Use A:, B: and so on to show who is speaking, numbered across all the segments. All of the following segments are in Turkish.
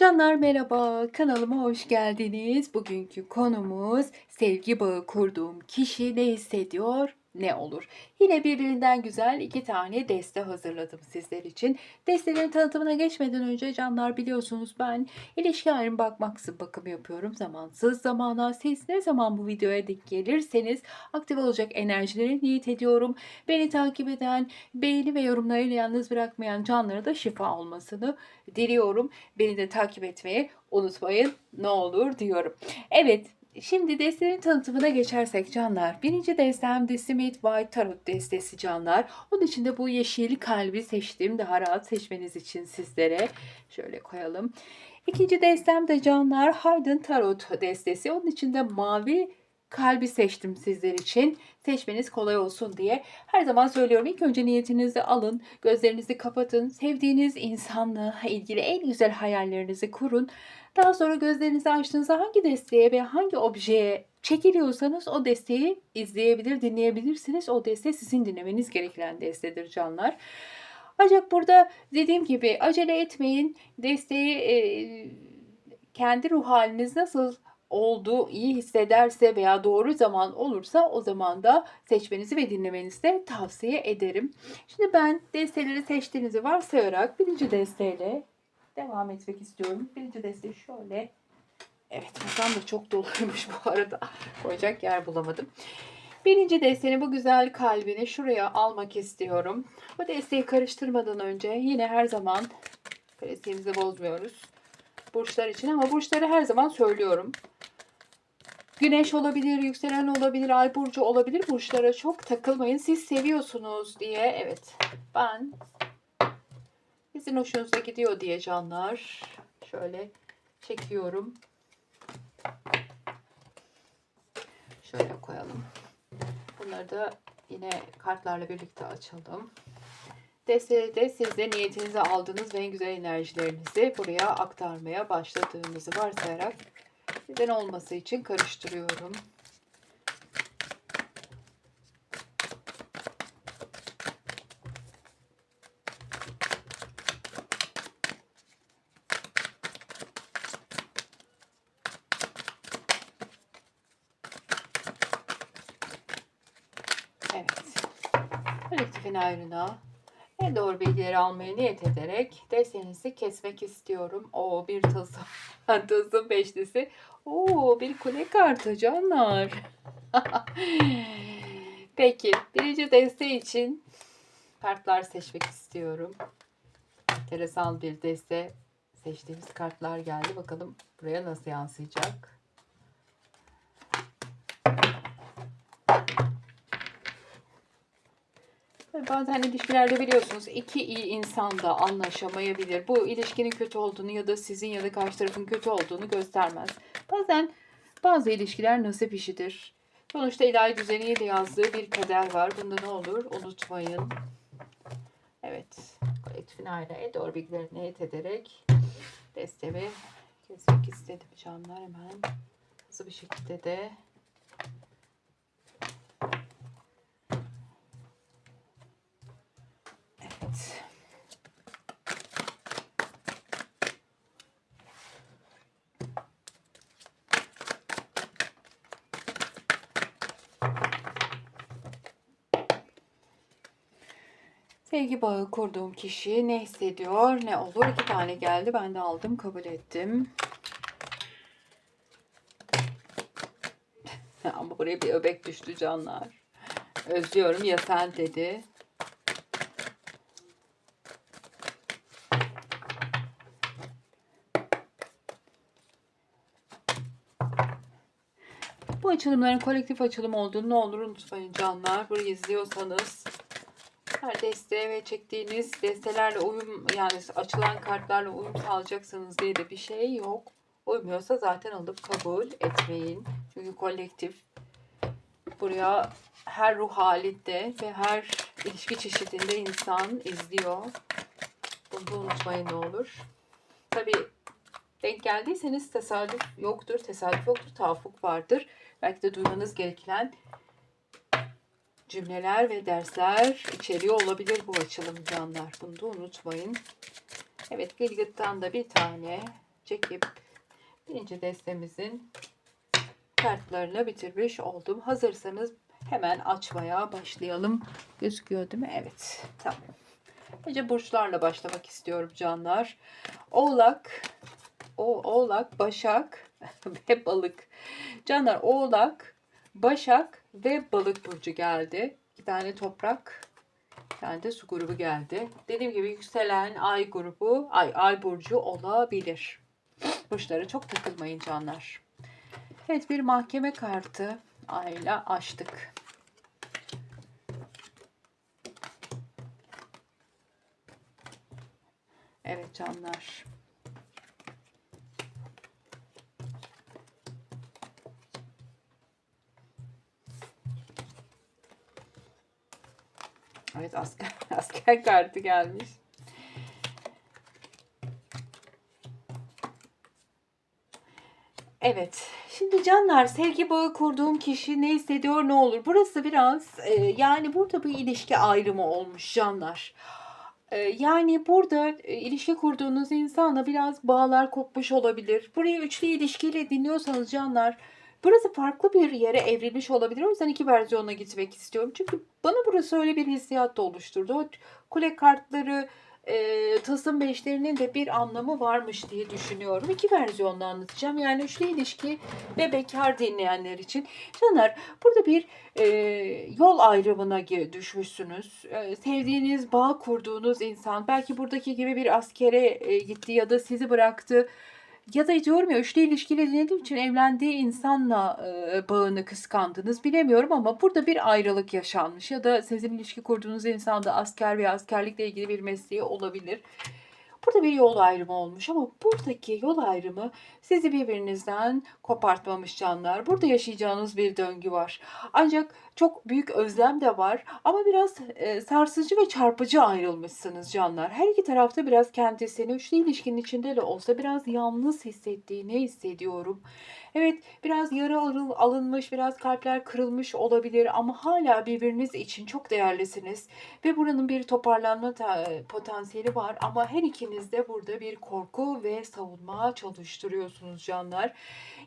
A: Canlar merhaba, kanalıma hoş geldiniz. Bugünkü konumuz sevgi bağı kurduğum kişi ne hissediyor, ne olur? Yine birbirinden güzel iki tane deste hazırladım sizler için. Destelerin tanıtımına geçmeden önce canlar biliyorsunuz ben ilişki ayrım bakmaksızın bakım yapıyorum. Zamansız zamana siz ne zaman bu videoya denk gelirseniz aktif olacak enerjileri niyet ediyorum. Beni takip eden, beğeni ve yorumlarıyla yalnız bırakmayan canlara da şifa olmasını diliyorum. Beni de takip etmeyi unutmayın ne olur diyorum. Evet Şimdi destelerin tanıtımına geçersek canlar. Birinci destem The Smith White Tarot destesi canlar. Onun için de bu yeşil kalbi seçtim. Daha rahat seçmeniz için sizlere. Şöyle koyalım. İkinci destem de canlar Haydn Tarot destesi. Onun için de mavi kalbi seçtim sizler için. Seçmeniz kolay olsun diye. Her zaman söylüyorum ilk önce niyetinizi alın. Gözlerinizi kapatın. Sevdiğiniz insanla ilgili en güzel hayallerinizi kurun. Daha sonra gözlerinizi açtığınızda hangi desteğe ve hangi objeye çekiliyorsanız o desteği izleyebilir, dinleyebilirsiniz. O deste sizin dinlemeniz gereken destedir canlar. Ancak burada dediğim gibi acele etmeyin. Desteği e, kendi ruh haliniz nasıl olduğu iyi hissederse veya doğru zaman olursa o zaman da seçmenizi ve dinlemenizi de tavsiye ederim. Şimdi ben desteleri seçtiğinizi varsayarak birinci desteyle devam etmek istiyorum. Birinci desteği şöyle. Evet masam da çok doluymuş bu arada. Koyacak yer bulamadım. Birinci desteğini bu güzel kalbini şuraya almak istiyorum. Bu desteği karıştırmadan önce yine her zaman pratiğimizi bozmuyoruz. Burçlar için ama burçları her zaman söylüyorum. Güneş olabilir, yükselen olabilir, ay burcu olabilir. Burçlara çok takılmayın. Siz seviyorsunuz diye. Evet. Ben sizin hoşunuza gidiyor diye canlar. Şöyle çekiyorum. Şöyle koyalım. Bunları da yine kartlarla birlikte açalım. Desteği de siz de niyetinize aldığınız ve en güzel enerjilerinizi buraya aktarmaya başladığınızı varsayarak neden olması için karıştırıyorum. Evet. Kolektifin ayrına en doğru bilgileri almaya niyet ederek desteğinizi kesmek istiyorum. O bir tılsım, tılsım beşlisi. Oo bir kule kartı canlar. Peki birinci deste için kartlar seçmek istiyorum. Enteresan bir deste seçtiğimiz kartlar geldi. Bakalım buraya nasıl yansıyacak. Bazen ilişkilerde biliyorsunuz iki iyi insan da anlaşamayabilir. Bu ilişkinin kötü olduğunu ya da sizin ya da karşı tarafın kötü olduğunu göstermez. Bazen bazı ilişkiler nasip işidir. Sonuçta ilahi düzeniyle yazdığı bir kader var. Bunda ne olur unutmayın. Evet. Kolektifin aileye doğru bilgileri niyet ederek destemi kesmek istedim canlar hemen. Hızlı bir şekilde de Sevgi bağı kurduğum kişi ne hissediyor, ne olur? İki tane geldi. Ben de aldım, kabul ettim. Ama buraya bir öbek düştü canlar. Özlüyorum ya sen dedi. Bu açılımların kolektif açılım olduğunu ne olur unutmayın canlar. Burayı izliyorsanız her desteğe ve çektiğiniz destelerle uyum yani açılan kartlarla uyum sağlayacaksınız diye de bir şey yok. Uymuyorsa zaten alıp kabul etmeyin. Çünkü kolektif buraya her ruh halinde ve her ilişki çeşidinde insan izliyor. Bunu unutmayın ne olur. Tabii denk geldiyseniz tesadüf yoktur, tesadüf yoktur, tavuk vardır. Belki de duymanız gereken cümleler ve dersler içeriyor olabilir bu açılım canlar. Bunu da unutmayın. Evet Gilgit'ten da bir tane çekip birinci destemizin kartlarını bitirmiş oldum. Hazırsanız hemen açmaya başlayalım. Gözüküyor değil mi? Evet. Tamam. Önce burçlarla başlamak istiyorum canlar. Oğlak, o Oğlak, Başak ve Balık. Canlar Oğlak, Başak ve Balık burcu geldi. İki tane toprak, bir tane de su grubu geldi. Dediğim gibi yükselen ay grubu, ay ay burcu olabilir. Burçlara çok takılmayın canlar. Evet bir mahkeme kartı ayla açtık. Evet canlar. Evet asker, asker kartı gelmiş. Evet. Şimdi canlar sevgi bağı kurduğum kişi ne hissediyor ne olur. Burası biraz e, yani burada bir ilişki ayrımı olmuş canlar. E, yani burada e, ilişki kurduğunuz insanla biraz bağlar kopmuş olabilir. Burayı üçlü ilişkiyle dinliyorsanız canlar burası farklı bir yere evrilmiş olabilir. O yüzden iki versiyona gitmek istiyorum. Çünkü bana burası öyle bir hissiyat da oluşturdu. O kule kartları, e, tılsım beşlerinin de bir anlamı varmış diye düşünüyorum. İki versiyonla anlatacağım. Yani üçlü ilişki ve bekar dinleyenler için. Canlar burada bir e, yol ayrımına düşmüşsünüz. E, sevdiğiniz, bağ kurduğunuz insan belki buradaki gibi bir askere e, gitti ya da sizi bıraktı ya da diyorum ya üçlü ilişkiyle dinlediğim için evlendiği insanla e, bağını kıskandınız bilemiyorum ama burada bir ayrılık yaşanmış ya da sizin ilişki kurduğunuz insan da asker veya askerlikle ilgili bir mesleği olabilir. Burada bir yol ayrımı olmuş ama buradaki yol ayrımı sizi birbirinizden kopartmamış canlar. Burada yaşayacağınız bir döngü var. Ancak çok büyük özlem de var ama biraz e, sarsıcı ve çarpıcı ayrılmışsınız canlar. Her iki tarafta biraz kendisini üçlü ilişkinin içinde de olsa biraz yalnız hissettiğini hissediyorum. Evet biraz yara alınmış, biraz kalpler kırılmış olabilir ama hala birbiriniz için çok değerlisiniz. Ve buranın bir toparlanma potansiyeli var ama her ikiniz de burada bir korku ve savunma çalıştırıyorsunuz canlar.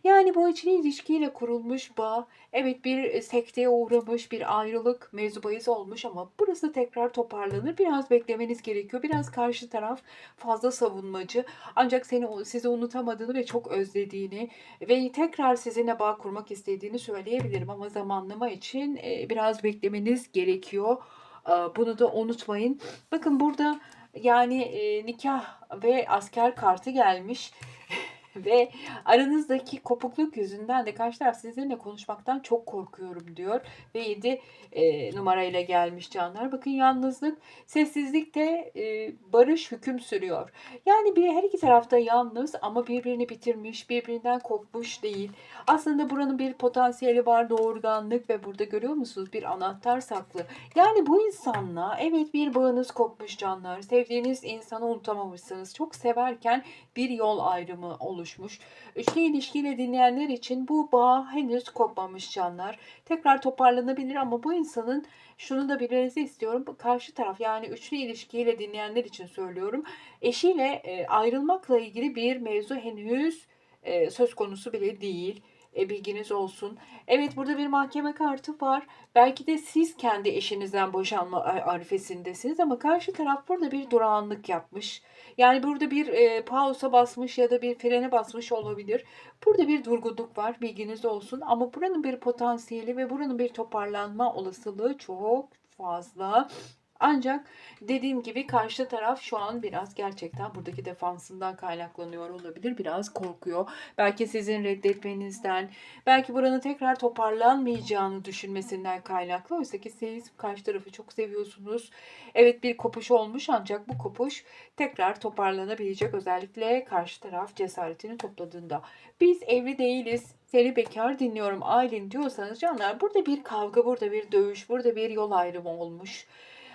A: Yani bu ikili ilişkiyle kurulmuş bağ, evet bir sekteye uğramış, bir ayrılık mevzu bahis olmuş ama burası tekrar toparlanır. Biraz beklemeniz gerekiyor. Biraz karşı taraf fazla savunmacı. Ancak seni sizi unutamadığını ve çok özlediğini ve tekrar sizinle bağ kurmak istediğini söyleyebilirim ama zamanlama için e, biraz beklemeniz gerekiyor. Bunu da unutmayın. Bakın burada yani e, nikah ve asker kartı gelmiş. ve aranızdaki kopukluk yüzünden de karşı taraf sizinle konuşmaktan çok korkuyorum diyor. Ve 7 e, numarayla gelmiş canlar. Bakın yalnızlık, sessizlikte e, barış hüküm sürüyor. Yani bir her iki tarafta yalnız ama birbirini bitirmiş, birbirinden kopmuş değil. Aslında buranın bir potansiyeli var doğurganlık ve burada görüyor musunuz bir anahtar saklı. Yani bu insanla evet bir bağınız kopmuş canlar. Sevdiğiniz insanı unutamamışsınız. Çok severken bir yol ayrımı oluşmuş. Üçlü ilişkiyle dinleyenler için bu bağ henüz kopmamış canlar. Tekrar toparlanabilir ama bu insanın şunu da bilmenizi istiyorum. Karşı taraf yani üçlü ilişkiyle dinleyenler için söylüyorum. Eşiyle e, ayrılmakla ilgili bir mevzu henüz e, söz konusu bile değil. E, bilginiz olsun. Evet burada bir mahkeme kartı var. Belki de siz kendi eşinizden boşanma arifesindesiniz ama karşı taraf burada bir durağanlık yapmış. Yani burada bir e, pausa basmış ya da bir frene basmış olabilir. Burada bir durgunluk var bilginiz olsun ama buranın bir potansiyeli ve buranın bir toparlanma olasılığı çok fazla. Ancak dediğim gibi karşı taraf şu an biraz gerçekten buradaki defansından kaynaklanıyor olabilir. Biraz korkuyor. Belki sizin reddetmenizden, belki buranın tekrar toparlanmayacağını düşünmesinden kaynaklı. Oysa ki siz karşı tarafı çok seviyorsunuz. Evet bir kopuş olmuş ancak bu kopuş tekrar toparlanabilecek. Özellikle karşı taraf cesaretini topladığında. Biz evli değiliz seni bekar dinliyorum ailen diyorsanız canlar burada bir kavga, burada bir dövüş, burada bir yol ayrımı olmuş.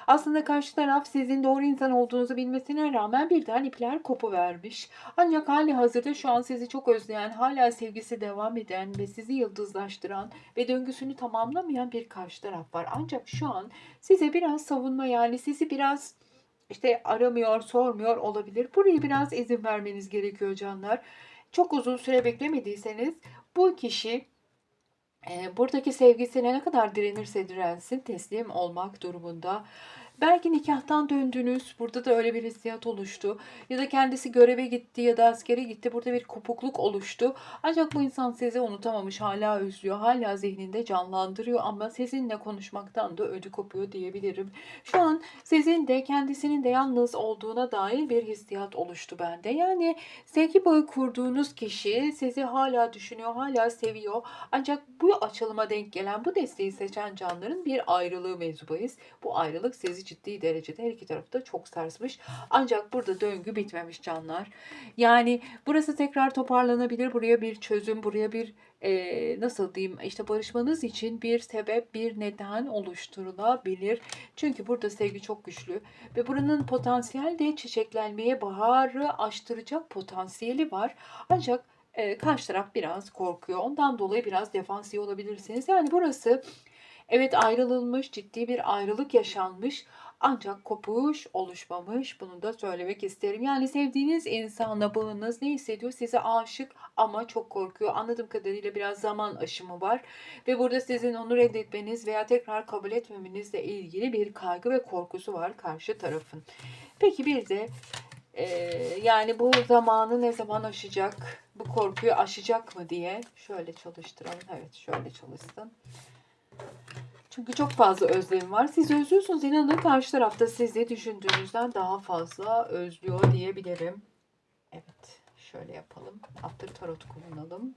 A: Aslında karşı taraf sizin doğru insan olduğunuzu bilmesine rağmen birden ipler kopu vermiş. Ancak hali hazırda şu an sizi çok özleyen, hala sevgisi devam eden ve sizi yıldızlaştıran ve döngüsünü tamamlamayan bir karşı taraf var. Ancak şu an size biraz savunma yani sizi biraz işte aramıyor, sormuyor olabilir. Burayı biraz izin vermeniz gerekiyor canlar. Çok uzun süre beklemediyseniz bu kişi buradaki sevgisine ne kadar direnirse dirensin teslim olmak durumunda. Belki nikahtan döndünüz. Burada da öyle bir hissiyat oluştu. Ya da kendisi göreve gitti ya da askere gitti. Burada bir kopukluk oluştu. Ancak bu insan sizi unutamamış. Hala özlüyor. Hala zihninde canlandırıyor. Ama sizinle konuşmaktan da ödü kopuyor diyebilirim. Şu an sizin de kendisinin de yalnız olduğuna dair bir hissiyat oluştu bende. Yani sevgi bağı kurduğunuz kişi sizi hala düşünüyor. Hala seviyor. Ancak bu açılıma denk gelen bu desteği seçen canların bir ayrılığı mevzubayız. Bu ayrılık sizi ciddi derecede her iki tarafta çok sarsmış. Ancak burada döngü bitmemiş canlar. Yani burası tekrar toparlanabilir. Buraya bir çözüm, buraya bir e, nasıl diyeyim işte barışmanız için bir sebep, bir neden oluşturulabilir. Çünkü burada sevgi çok güçlü ve buranın potansiyel de çiçeklenmeye baharı açtıracak potansiyeli var. Ancak e, karşı taraf biraz korkuyor. Ondan dolayı biraz defansiye olabilirsiniz. Yani burası Evet ayrılılmış, ciddi bir ayrılık yaşanmış ancak kopuş oluşmamış. Bunu da söylemek isterim. Yani sevdiğiniz insanla bağınız ne hissediyor? Size aşık ama çok korkuyor. Anladığım kadarıyla biraz zaman aşımı var. Ve burada sizin onu reddetmeniz veya tekrar kabul etmemenizle ilgili bir kaygı ve korkusu var karşı tarafın. Peki bir de e, yani bu zamanı ne zaman aşacak? Bu korkuyu aşacak mı diye şöyle çalıştıralım. Evet şöyle çalışsın. Çünkü çok fazla özlem var. Siz özlüyorsunuz. İnanın karşı tarafta sizi düşündüğünüzden daha fazla özlüyor diyebilirim. Evet. Şöyle yapalım. After Tarot kullanalım.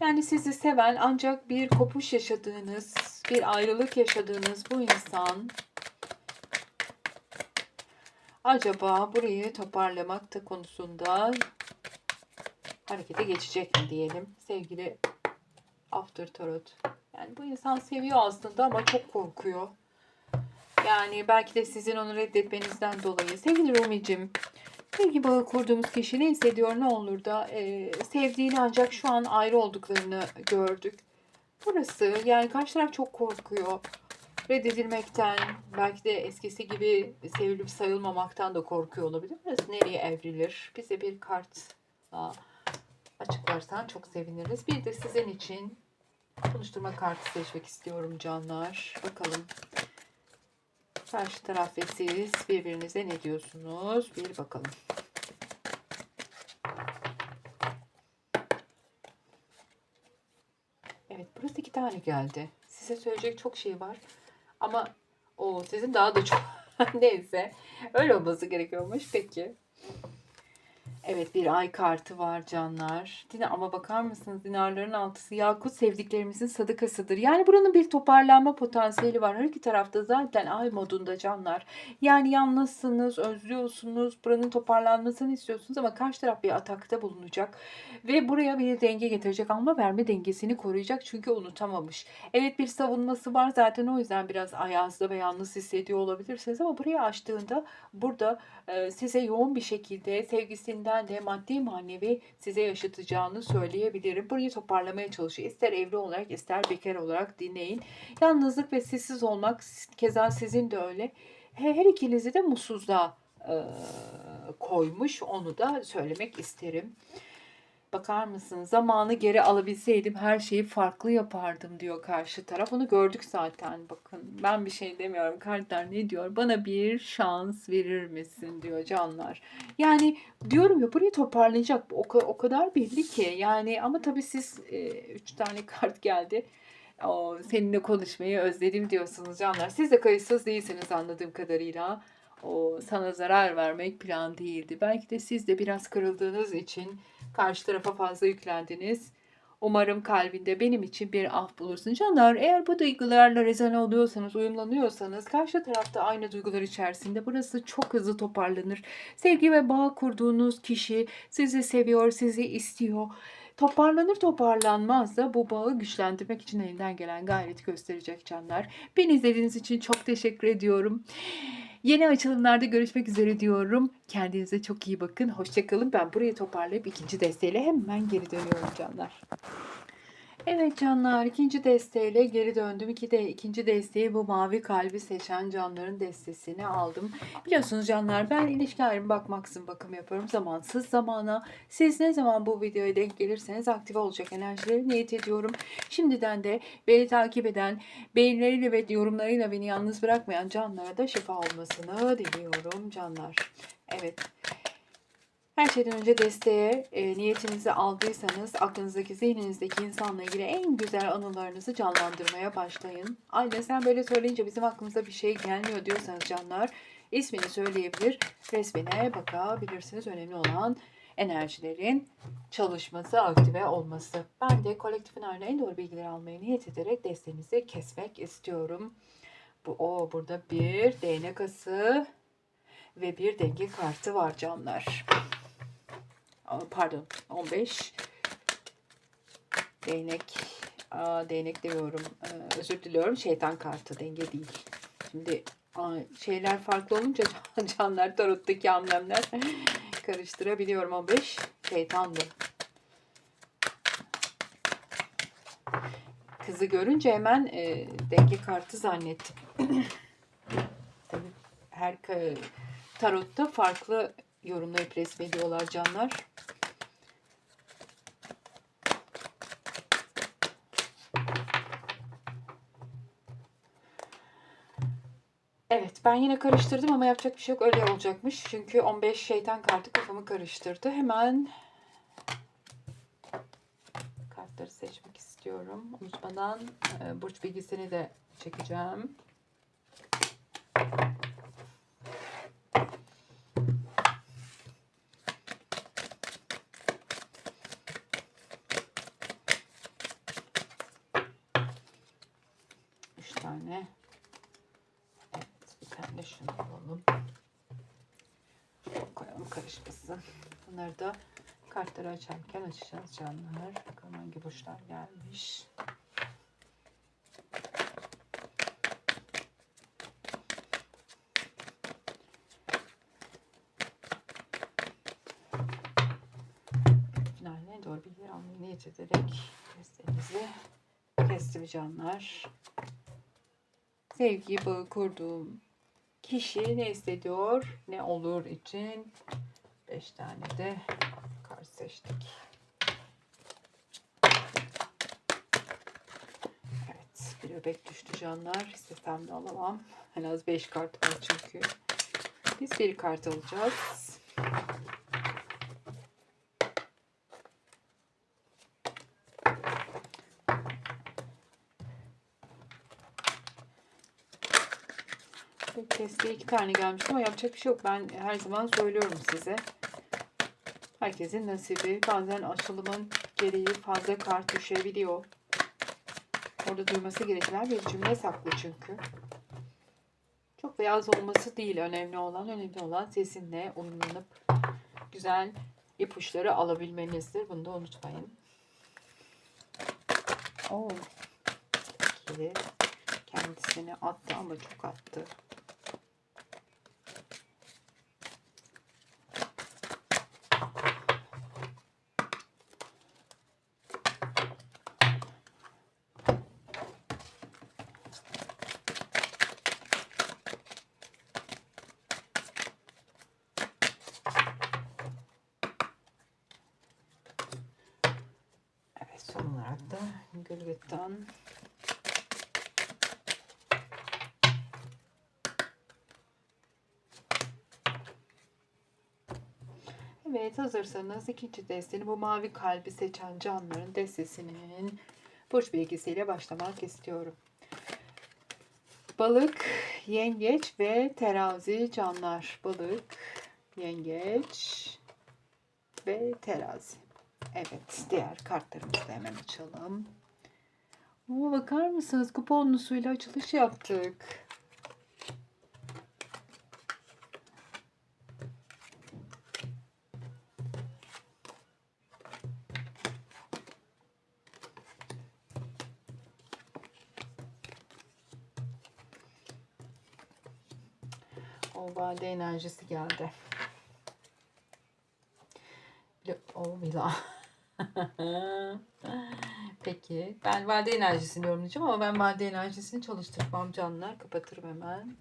A: Yani sizi seven ancak bir kopuş yaşadığınız, bir ayrılık yaşadığınız bu insan acaba burayı toparlamak da konusunda harekete geçecek mi diyelim sevgili After Tarot. Yani bu insan seviyor aslında ama çok korkuyor. Yani belki de sizin onu reddetmenizden dolayı. Sevgili Rumi'cim, sevgi bağı kurduğumuz kişi ne hissediyor ne olur da e, sevdiğini ancak şu an ayrı olduklarını gördük. Burası yani karşı taraf çok korkuyor. Reddedilmekten, belki de eskisi gibi sevilip sayılmamaktan da korkuyor olabilir. Burası nereye evrilir? Bize bir kartla açıklarsan çok seviniriz. Bir de sizin için Konuşturma kartı seçmek istiyorum canlar. Bakalım. Karşı taraf ve siz birbirinize ne diyorsunuz? Bir bakalım. Evet burası iki tane geldi. Size söyleyecek çok şey var. Ama o sizin daha da çok neyse. Öyle olması gerekiyormuş. Peki. Evet bir ay kartı var canlar. Dina ama bakar mısınız dinarların altısı yakut sevdiklerimizin sadıkasıdır. Yani buranın bir toparlanma potansiyeli var. Her iki tarafta zaten ay modunda canlar. Yani yalnızsınız, özlüyorsunuz. Buranın toparlanmasını istiyorsunuz ama karşı taraf bir atakta bulunacak. Ve buraya bir denge getirecek. Alma verme dengesini koruyacak çünkü unutamamış. Evet bir savunması var zaten o yüzden biraz ayazda ve yalnız hissediyor olabilirsiniz ama buraya açtığında burada e, size yoğun bir şekilde sevgisinden de maddi manevi size yaşatacağını söyleyebilirim. Burayı toparlamaya çalışıyor. İster evli olarak ister bekar olarak dinleyin. Yalnızlık ve sessiz olmak keza sizin de öyle. Her ikinizi de mutsuzluğa e, koymuş. Onu da söylemek isterim. Bakar mısın? Zamanı geri alabilseydim her şeyi farklı yapardım diyor karşı taraf. Onu gördük zaten. Bakın ben bir şey demiyorum. Kartlar ne diyor? Bana bir şans verir misin diyor canlar. Yani diyorum ya burayı toparlayacak. O, o kadar belli ki. Yani ama tabii siz e, üç tane kart geldi. O, seninle konuşmayı özledim diyorsunuz canlar. Siz de kayıtsız değilsiniz anladığım kadarıyla. O sana zarar vermek plan değildi. Belki de siz de biraz kırıldığınız için Karşı tarafa fazla yüklendiniz. Umarım kalbinde benim için bir af bulursun. Canlar eğer bu duygularla rezone oluyorsanız, uyumlanıyorsanız karşı tarafta aynı duygular içerisinde burası çok hızlı toparlanır. Sevgi ve bağ kurduğunuz kişi sizi seviyor, sizi istiyor. Toparlanır toparlanmaz da bu bağı güçlendirmek için elinden gelen gayret gösterecek canlar. Beni izlediğiniz için çok teşekkür ediyorum. Yeni açılımlarda görüşmek üzere diyorum. Kendinize çok iyi bakın. Hoşçakalın. Ben burayı toparlayıp ikinci desteğiyle hemen geri dönüyorum canlar. Evet canlar ikinci desteğiyle geri döndüm. İki de, ikinci desteği bu mavi kalbi seçen canların destesini aldım. Biliyorsunuz canlar ben ilişki ayrımı bakmaksızın bakım yapıyorum. Zamansız zamana. Siz ne zaman bu videoya denk gelirseniz aktive olacak enerjileri niyet ediyorum. Şimdiden de beni takip eden, beğenileriyle ve yorumlarıyla beni yalnız bırakmayan canlara da şifa olmasını diliyorum canlar. Evet. Her şeyden önce desteğe e, niyetinizi aldıysanız aklınızdaki zihninizdeki insanla ilgili en güzel anılarınızı canlandırmaya başlayın. Aynen sen böyle söyleyince bizim aklımıza bir şey gelmiyor diyorsanız canlar ismini söyleyebilir, resmine bakabilirsiniz. Önemli olan enerjilerin çalışması, aktive olması. Ben de kolektifin haline en doğru bilgileri almaya niyet ederek desteğinizi kesmek istiyorum. Bu o burada bir değnek ası ve bir denge kartı var canlar pardon 15 değnek. Aa, değnek diyorum ee, özür diliyorum. Şeytan kartı denge değil. Şimdi şeyler farklı olunca canlar tarottaki anlamlar karıştırabiliyorum. 15 şeytandı kızı görünce hemen e, denge kartı zannettim. Tabii her tarotta farklı yorumlayıp resmediyorlar canlar. Evet ben yine karıştırdım ama yapacak bir şey yok öyle olacakmış. Çünkü 15 şeytan kartı kafamı karıştırdı. Hemen kartları seçmek istiyorum. Unutmadan e, burç bilgisini de çekeceğim. Üç tane. Evet, bir tane de şunu alalım. Şöyle koyalım karışmasın. Bunları da kartları açarken açacağız canlar. Bakalım hangi burçlar gelmiş. finaline doğru bilgiler almayı niyet ederek desteğimizi kestim canlar. Sevgi bağı kurduğum kişi ne hissediyor, ne olur için 5 tane de kart seçtik. Evet, bir öbek düştü canlar. İstesem de alamam. En az 5 kart var çünkü. Biz bir kart alacağız. Teste iki tane gelmiş ama yapacak bir şey yok. Ben her zaman söylüyorum size. Herkesin nasibi. Bazen açılımın gereği fazla kart düşebiliyor. Orada duyması gereken bir cümle saklı çünkü. Çok beyaz olması değil önemli olan. Önemli olan sesinle uyumlanıp güzel ipuçları alabilmenizdir. Bunu da unutmayın. Oo. İkili kendisini attı ama çok attı. Evet son olarak da Gülgüt'ten Evet hazırsanız ikinci desteni bu mavi kalbi seçen canların destesinin burç bilgisiyle başlamak istiyorum. Balık, yengeç ve terazi canlar. Balık, yengeç ve terazi. Evet diğer kartlarımızı da hemen açalım. Oo, bakar mısınız kuponlu suyla açılış yaptık. O vade enerjisi geldi. O Mila. Peki. Ben vade enerjisini yorumlayacağım ama ben vade enerjisini çalıştırmam canlar. Kapatırım hemen.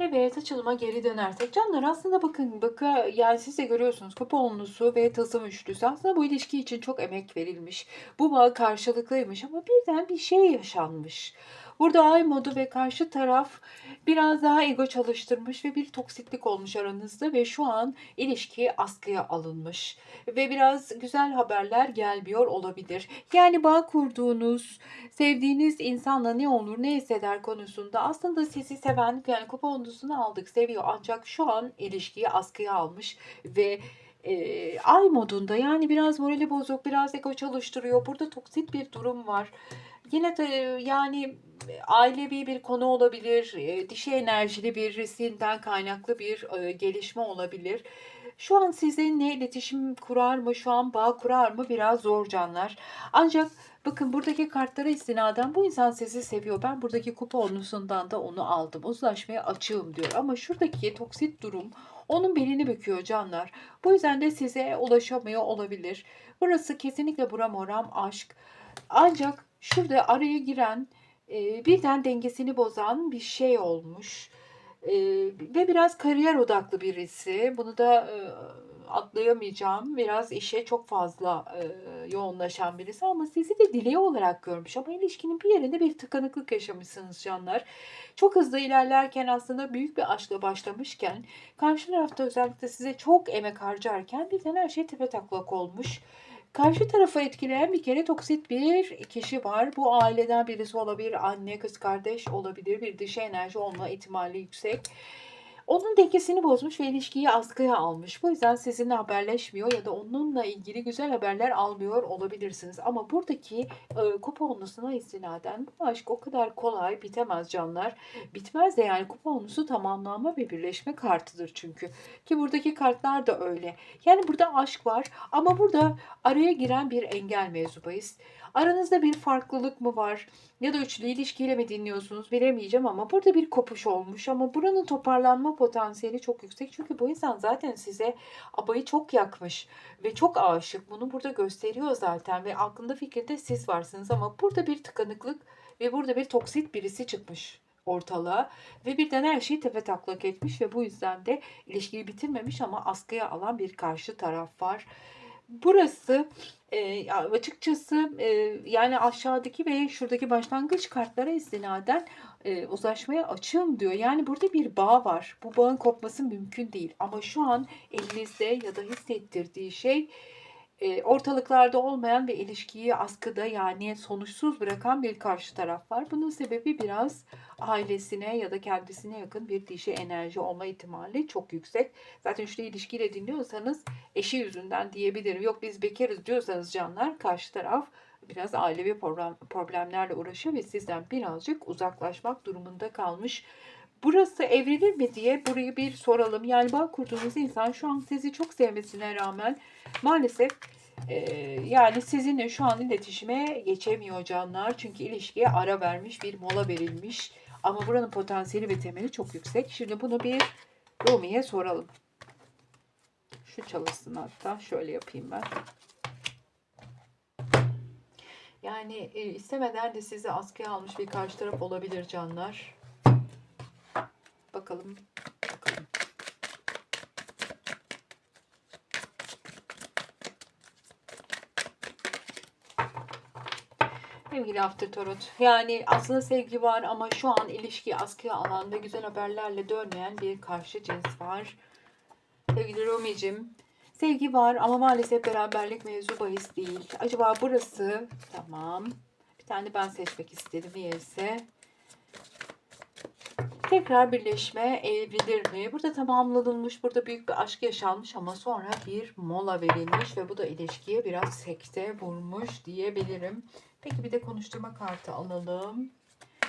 A: Evet açılıma geri dönersek canlar aslında bakın baka yani siz de görüyorsunuz kupa onlusu ve tılsım üçlüsü aslında bu ilişki için çok emek verilmiş. Bu bağ karşılıklıymış ama birden bir şey yaşanmış. Burada ay modu ve karşı taraf biraz daha ego çalıştırmış ve bir toksiklik olmuş aranızda ve şu an ilişki askıya alınmış ve biraz güzel haberler gelmiyor olabilir. Yani bağ kurduğunuz, sevdiğiniz insanla ne olur ne hisseder konusunda aslında sizi seven yani kupa ondusunu aldık seviyor. Ancak şu an ilişkiyi askıya almış ve e, ay modunda yani biraz morali bozuk biraz ego çalıştırıyor. Burada toksik bir durum var yine de yani ailevi bir konu olabilir e, dişi enerjili birisinden kaynaklı bir e, gelişme olabilir şu an sizinle iletişim kurar mı şu an bağ kurar mı biraz zor canlar ancak Bakın buradaki kartlara istinaden bu insan sizi seviyor. Ben buradaki kupa onusundan da onu aldım. Uzlaşmaya açığım diyor. Ama şuradaki toksit durum onun belini büküyor canlar. Bu yüzden de size ulaşamıyor olabilir. Burası kesinlikle buram oram aşk. Ancak şurada araya giren e, birden dengesini bozan bir şey olmuş. E, ve biraz kariyer odaklı birisi. Bunu da e, atlayamayacağım. Biraz işe çok fazla e, yoğunlaşan birisi ama sizi de dileği olarak görmüş. Ama ilişkinin bir yerinde bir tıkanıklık yaşamışsınız canlar. Çok hızlı ilerlerken aslında büyük bir aşkla başlamışken karşı tarafta özellikle size çok emek harcarken birden her şey tepe taklak olmuş. Karşı tarafı etkileyen bir kere toksit bir kişi var. Bu aileden birisi olabilir, anne, kız kardeş olabilir, bir dişi enerji olma ihtimali yüksek. Onun dengesini bozmuş ve ilişkiyi askıya almış. Bu yüzden sizinle haberleşmiyor ya da onunla ilgili güzel haberler almıyor olabilirsiniz. Ama buradaki e, kupa onlusuna istinaden bu aşk o kadar kolay bitemez canlar. Bitmez de yani kupa onlusu tamamlanma ve birleşme kartıdır çünkü. Ki buradaki kartlar da öyle. Yani burada aşk var ama burada araya giren bir engel mevzu bahis. Aranızda bir farklılık mı var? Ya da üçlü ilişkiyle mi dinliyorsunuz bilemeyeceğim ama burada bir kopuş olmuş ama buranın toparlanma potansiyeli çok yüksek. Çünkü bu insan zaten size abayı çok yakmış ve çok aşık. Bunu burada gösteriyor zaten ve aklında fikirde siz varsınız ama burada bir tıkanıklık ve burada bir toksit birisi çıkmış ortalığa ve birden her şeyi tepe taklak etmiş ve bu yüzden de ilişkiyi bitirmemiş ama askıya alan bir karşı taraf var. Burası e, açıkçası e, yani aşağıdaki ve şuradaki başlangıç kartlara istinaden e, uzlaşmaya açığım diyor. Yani burada bir bağ var. Bu bağın kopması mümkün değil. Ama şu an elinizde ya da hissettirdiği şey ortalıklarda olmayan bir ilişkiyi askıda yani sonuçsuz bırakan bir karşı taraf var. Bunun sebebi biraz ailesine ya da kendisine yakın bir dişi enerji olma ihtimali çok yüksek. Zaten şu ilişkiyle dinliyorsanız eşi yüzünden diyebilirim. Yok biz bekarız diyorsanız canlar karşı taraf biraz ailevi problem, problemlerle uğraşıyor ve sizden birazcık uzaklaşmak durumunda kalmış. Burası evrilir mi diye burayı bir soralım. Yani bağ kurduğunuz insan şu an sizi çok sevmesine rağmen maalesef e, yani sizinle şu an iletişime geçemiyor canlar. Çünkü ilişkiye ara vermiş, bir mola verilmiş. Ama buranın potansiyeli ve temeli çok yüksek. Şimdi bunu bir Rumi'ye soralım. Şu çalışsın hatta. Şöyle yapayım ben. Yani e, istemeden de sizi askıya almış bir karşı taraf olabilir canlar. Bakalım. Sevgili After Tarot. Yani aslında sevgi var ama şu an ilişki askıya alan ve güzel haberlerle dönmeyen bir karşı cins var. Sevgili Rumi'cim. Sevgi var ama maalesef beraberlik mevzu bahis değil. Acaba burası tamam. Bir tane ben seçmek istedim. Niyeyse. Tekrar birleşme evrilir mi? Burada tamamlanılmış, burada büyük bir aşk yaşanmış ama sonra bir mola verilmiş ve bu da ilişkiye biraz sekte vurmuş diyebilirim. Peki bir de konuşturma kartı alalım.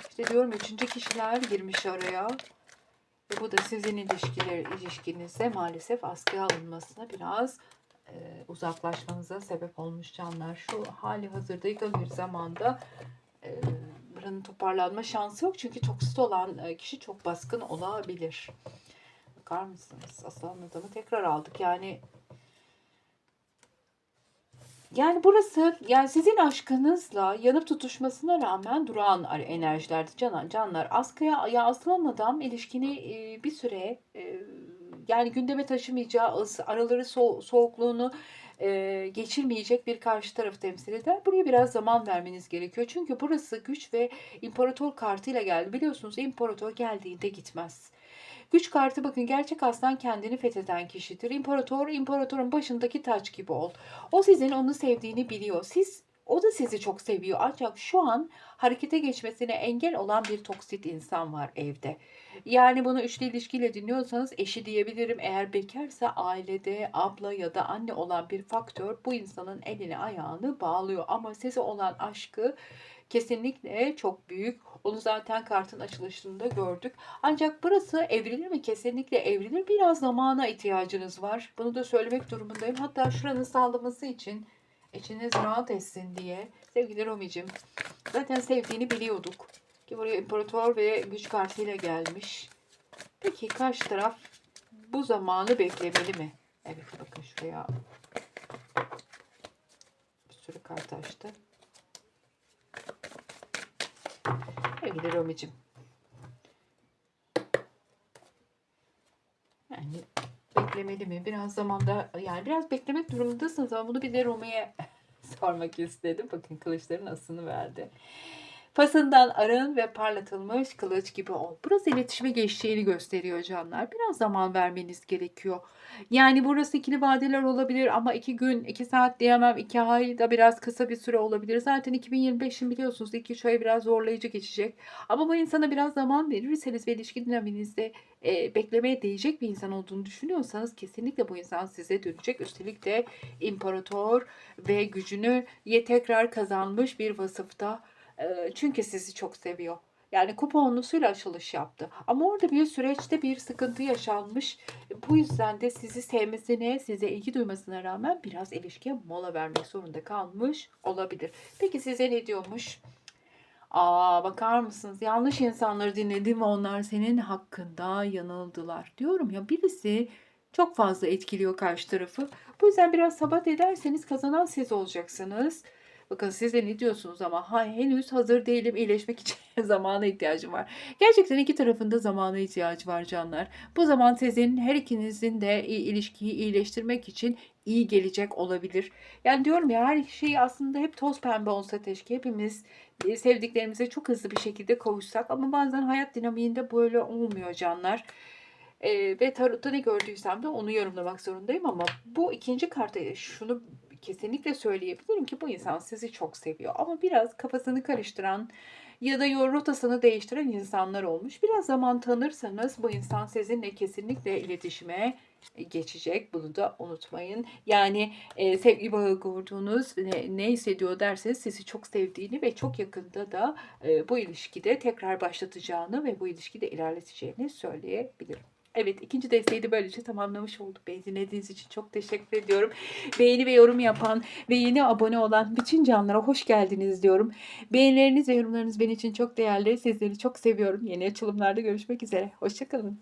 A: İşte diyorum üçüncü kişiler girmiş araya. Ve bu da sizin ilişkiler, ilişkinizde maalesef askıya alınmasına biraz e, uzaklaşmanıza sebep olmuş canlar. Şu hali hazırda yakın bir zamanda e, Buranın toparlanma şansı yok çünkü toksit olan e, kişi çok baskın olabilir. Bakar mısınız? Aslan adamı tekrar aldık. Yani yani burası yani sizin aşkınızla yanıp tutuşmasına rağmen duran enerjilerdi canan canlar. Askıya ya aslan adam ilişkini e, bir süre e, yani gündeme taşımayacağı araları so- soğukluğunu e, geçirmeyecek bir karşı tarafı temsil eder. Buraya biraz zaman vermeniz gerekiyor. Çünkü burası güç ve imparator kartıyla geldi. Biliyorsunuz imparator geldiğinde gitmez. Güç kartı bakın gerçek aslan kendini fetheden kişidir. İmparator, imparatorun başındaki taç gibi ol. O sizin onu sevdiğini biliyor. Siz o da sizi çok seviyor. Ancak şu an harekete geçmesine engel olan bir toksit insan var evde. Yani bunu üçlü ilişkiyle dinliyorsanız eşi diyebilirim. Eğer bekarsa ailede abla ya da anne olan bir faktör bu insanın elini ayağını bağlıyor. Ama size olan aşkı kesinlikle çok büyük. Onu zaten kartın açılışında gördük. Ancak burası evrilir mi? Kesinlikle evrilir. Biraz zamana ihtiyacınız var. Bunu da söylemek durumundayım. Hatta şuranın sağlaması için içiniz rahat etsin diye. Sevgili Romicim, zaten sevdiğini biliyorduk. Ki buraya imparator ve güç kartıyla gelmiş. Peki karşı taraf bu zamanı beklemeli mi? Evet bakın şuraya bir sürü kart açtı. Sevgili Romicim. Yani beklemeli mi? Biraz zamanda yani biraz beklemek durumundasınız ama bunu bir de Rome'ye sormak istedim. Bakın kılıçların asını verdi. Fasından arın ve parlatılmış kılıç gibi ol. Burası iletişime geçeceğini gösteriyor canlar. Biraz zaman vermeniz gerekiyor. Yani burası ikili vadeler olabilir ama iki gün, iki saat diyemem. iki ay da biraz kısa bir süre olabilir. Zaten 2025'in biliyorsunuz iki üç biraz zorlayıcı geçecek. Ama bu insana biraz zaman verirseniz ve ilişki dinaminizde e, beklemeye değecek bir insan olduğunu düşünüyorsanız kesinlikle bu insan size dönecek. Üstelik de imparator ve gücünü ye tekrar kazanmış bir vasıfta. Çünkü sizi çok seviyor. Yani kuponlusuyla açılış yaptı. Ama orada bir süreçte bir sıkıntı yaşanmış. Bu yüzden de sizi sevmesine, size ilgi duymasına rağmen biraz ilişkiye mola vermek zorunda kalmış olabilir. Peki size ne diyormuş? Aa bakar mısınız? Yanlış insanları dinledim ve onlar senin hakkında yanıldılar. Diyorum ya birisi çok fazla etkiliyor karşı tarafı. Bu yüzden biraz sabat ederseniz kazanan siz olacaksınız. Bakın siz de ne diyorsunuz ama ha, henüz hazır değilim iyileşmek için zamana ihtiyacım var. Gerçekten iki tarafında zamana ihtiyacı var canlar. Bu zaman sizin her ikinizin de ilişkiyi iyileştirmek için iyi gelecek olabilir. Yani diyorum ya her şey aslında hep toz pembe olsa keşke hepimiz e, sevdiklerimize çok hızlı bir şekilde kavuşsak ama bazen hayat dinamiğinde böyle olmuyor canlar. E, ve tarotta ne gördüysem de onu yorumlamak zorundayım ama bu ikinci kartta şunu kesinlikle söyleyebilirim ki bu insan sizi çok seviyor ama biraz kafasını karıştıran ya da yol rotasını değiştiren insanlar olmuş. Biraz zaman tanırsanız bu insan sizinle kesinlikle iletişime geçecek. Bunu da unutmayın. Yani e, sevgi bağı kurduğunuz ne, ne hissediyor derseniz sizi çok sevdiğini ve çok yakında da e, bu ilişkide tekrar başlatacağını ve bu ilişkide ilerleteceğini söyleyebilirim. Evet ikinci desteği de böylece tamamlamış olduk. Beni dinlediğiniz için çok teşekkür ediyorum. Beğeni ve yorum yapan ve yeni abone olan bütün canlara hoş geldiniz diyorum. Beğenileriniz ve yorumlarınız benim için çok değerli. Sizleri çok seviyorum. Yeni açılımlarda görüşmek üzere. Hoşçakalın.